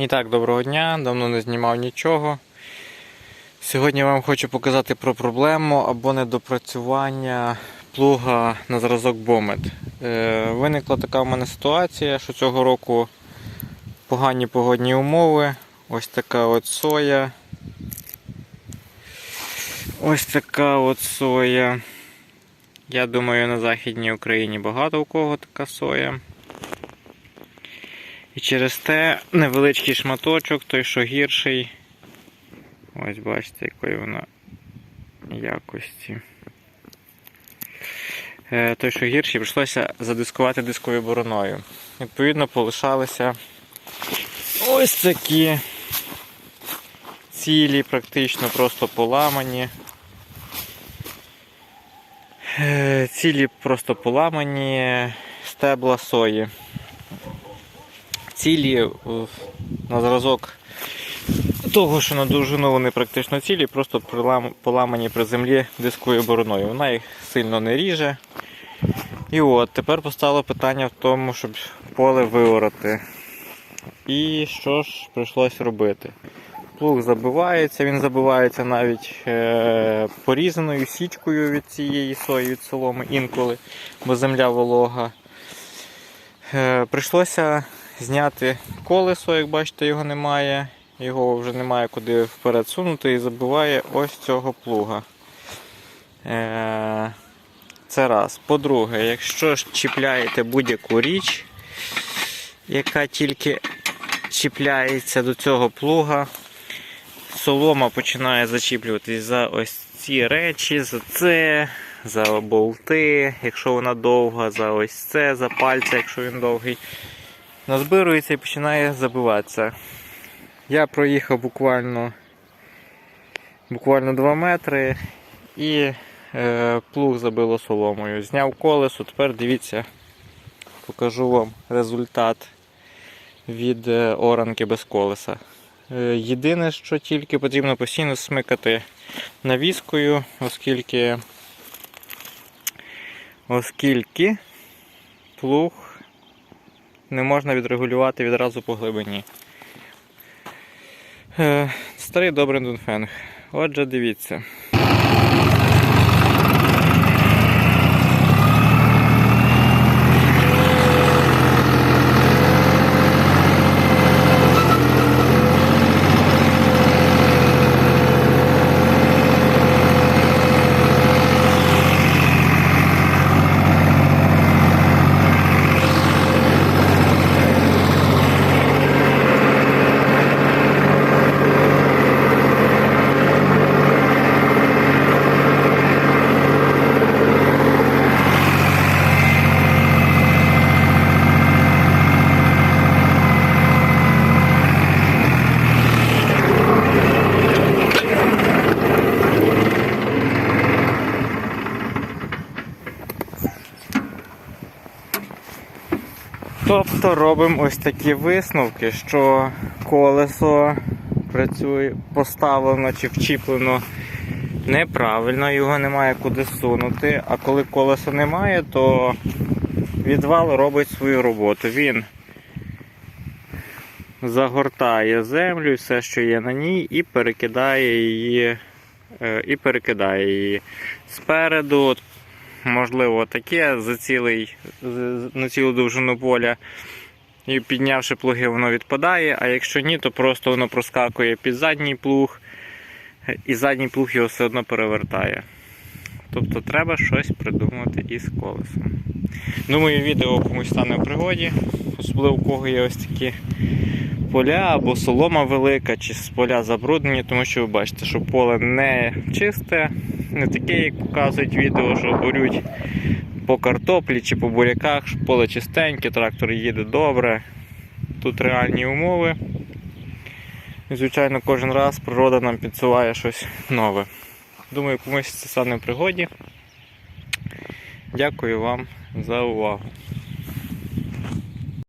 І так, доброго дня, давно не знімав нічого. Сьогодні вам хочу показати про проблему або недопрацювання плуга на зразок Бомет. Е, виникла така в мене ситуація, що цього року погані погодні умови. Ось така от соя. Ось така от соя. Я думаю, на Західній Україні багато у кого така соя. І через те невеличкий шматочок, той, що гірший. Ось бачите, якої вона якості. Е, Той, що гірший, прийшлося задискувати дисковою бороною. Відповідно, полишалися ось такі цілі, практично просто поламані. Е, Цілі просто поламані стебла сої цілі на зразок того, що на довжину вони практично цілі, просто поламані при землі дисковою бороною. Вона їх сильно не ріже. І от, тепер постало питання в тому, щоб поле виорати. І що ж прийшлось робити? Плуг забивається, він забивається навіть е, порізаною січкою від цієї сої, від соломи інколи, бо земля волога. Е, прийшлося зняти колесо, як бачите, його немає. Його вже немає куди вперед сунути і забиває ось цього плуга. Е, Це раз. По-друге, якщо чіпляєте будь-яку річ, яка тільки чіпляється до цього плуга, солома починає зачіплюватись за ось ці речі, за це, за болти, якщо вона довга, за ось це, за пальця, якщо він довгий назбирується і починає забиватися. Я проїхав буквально буквально 2 метри і е, плуг забило соломою. Зняв колесо, тепер дивіться, покажу вам результат від е, оранки без колеса. Е, єдине, що тільки потрібно постійно смикати навіскою, оскільки, оскільки плуг не можна відрегулювати відразу по глибині. Е, Старий добрий Дунфенг. Отже, дивіться. Тобто робимо ось такі висновки, що колесо працює поставлено чи вчіплено неправильно, його немає куди сунути. А коли колеса немає, то відвал робить свою роботу. Він загортає землю, все, що є на ній, і перекидає її, е, і перекидає її спереду. Можливо, таке за цілий, на цілу довжину поля. І піднявши плуги, воно відпадає, а якщо ні, то просто воно проскакує під задній плуг, і задній плуг його все одно перевертає. Тобто треба щось придумати із колесом. Думаю, відео комусь стане в пригоді, особливо у кого є ось такі поля або солома велика, чи поля забруднені, тому що ви бачите, що поле не чисте, не таке, як показують відео, що горють по картоплі чи по буряках, що поле чистеньке, трактор їде добре. Тут реальні умови. І, звичайно, кожен раз природа нам підсуває щось нове. Думаю, комусь це стане пригоді. Дякую вам за увагу.